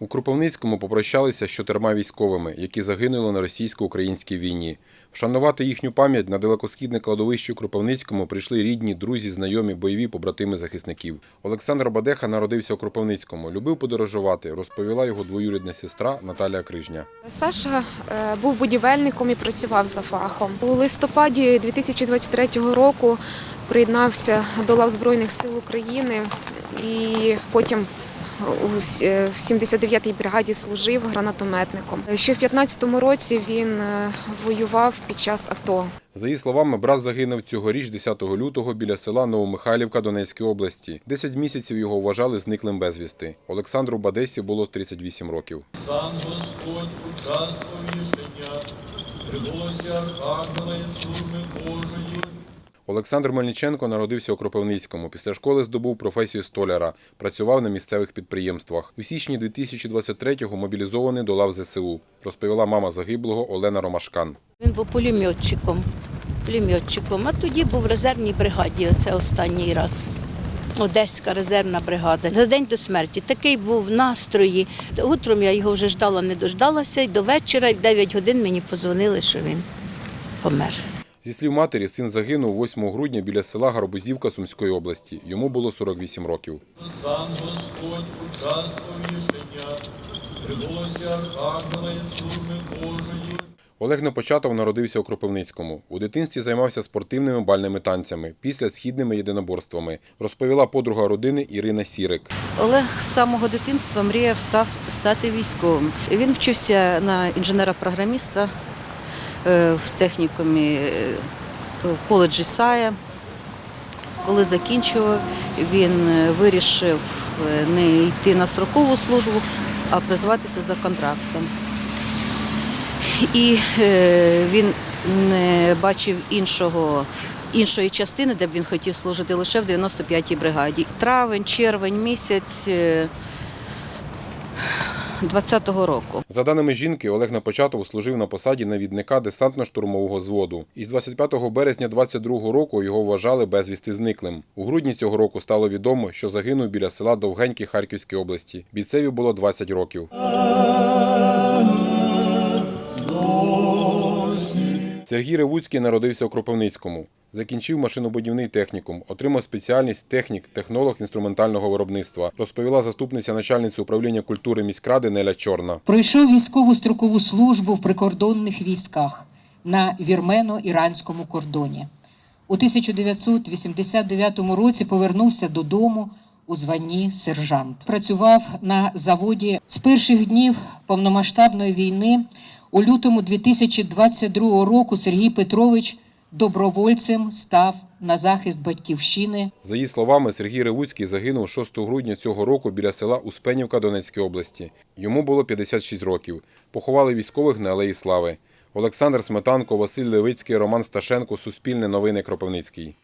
У Кропивницькому попрощалися з чотирма військовими, які загинули на російсько-українській війні. Вшанувати їхню пам'ять на далекосхідне кладовище у Кропивницькому прийшли рідні, друзі, знайомі, бойові побратими захисників. Олександр Бадеха народився у Кропивницькому, любив подорожувати, розповіла його двоюрідна сестра Наталія Крижня. Саша е, був будівельником і працював за фахом. У листопаді 2023 року приєднався до лав Збройних сил України і потім у с- е, 79-й бригаді служив гранатометником. Ще в 15-му році він е, воював під час АТО. За її словами, брат загинув цьогоріч 10 лютого біля села Новомихайлівка Донецької області. Десять місяців його вважали зниклим безвісти. Олександру Бадесі було 38 років. Сам Господь у час повішення, приголосі і служби Божої. Олександр Мельниченко народився у Кропивницькому. Після школи здобув професію столяра, працював на місцевих підприємствах. У січні 2023-го мобілізований до лав ЗСУ, розповіла мама загиблого Олена Ромашкан. Він був пулеметчиком. пулеметчиком. А тоді був в резервній бригаді. Оце останній раз. Одеська резервна бригада. За день до смерті. Такий був настрої. Утром я його вже ждала, не дождалася, і до вечора, в 9 годин мені подзвонили, що він помер. Зі слів матері, син загинув 8 грудня біля села Гарбузівка Сумської області. Йому було 48 років. Сам Господь у час повішення, Архангела і Божої. Олег Непочатов народився у Кропивницькому. У дитинстві займався спортивними бальними танцями, після східними єдиноборствами, розповіла подруга родини Ірина Сірик. Олег з самого дитинства мріяв став стати військовим. Він вчився на інженера-програміста в технікумі е, в коледжі САЯ. Коли закінчував, він е, вирішив е, не йти на строкову службу, а призватися за контрактом. І е, він не бачив іншого, іншої частини, де б він хотів служити лише в 95-й бригаді. Травень, червень місяць е, 20-го року. За даними жінки, Олег Непочатов служив на посаді навідника десантно-штурмового зводу. Із 25 березня 22 року його вважали безвісти зниклим. У грудні цього року стало відомо, що загинув біля села Довгенькі Харківської області. Бійцеві було 20 років. Сергій Ревуцький народився у Кропивницькому. Закінчив машинобудівний технікум, отримав спеціальність технік, технолог інструментального виробництва, розповіла заступниця начальниці управління культури міськради Неля Чорна. Пройшов військову строкову службу в прикордонних військах на вірмено-іранському кордоні. У 1989 році повернувся додому у званні сержант. Працював на заводі з перших днів повномасштабної війни. У лютому 2022 року Сергій Петрович добровольцем став на захист батьківщини За її словами, Сергій Ревуцький загинув 6 грудня цього року біля села Успенівка Донецької області. Йому було 56 років. Поховали військових на Алеї Слави. Олександр Сметанко, Василь Левицький, Роман Сташенко, Суспільне новини Кропивницький.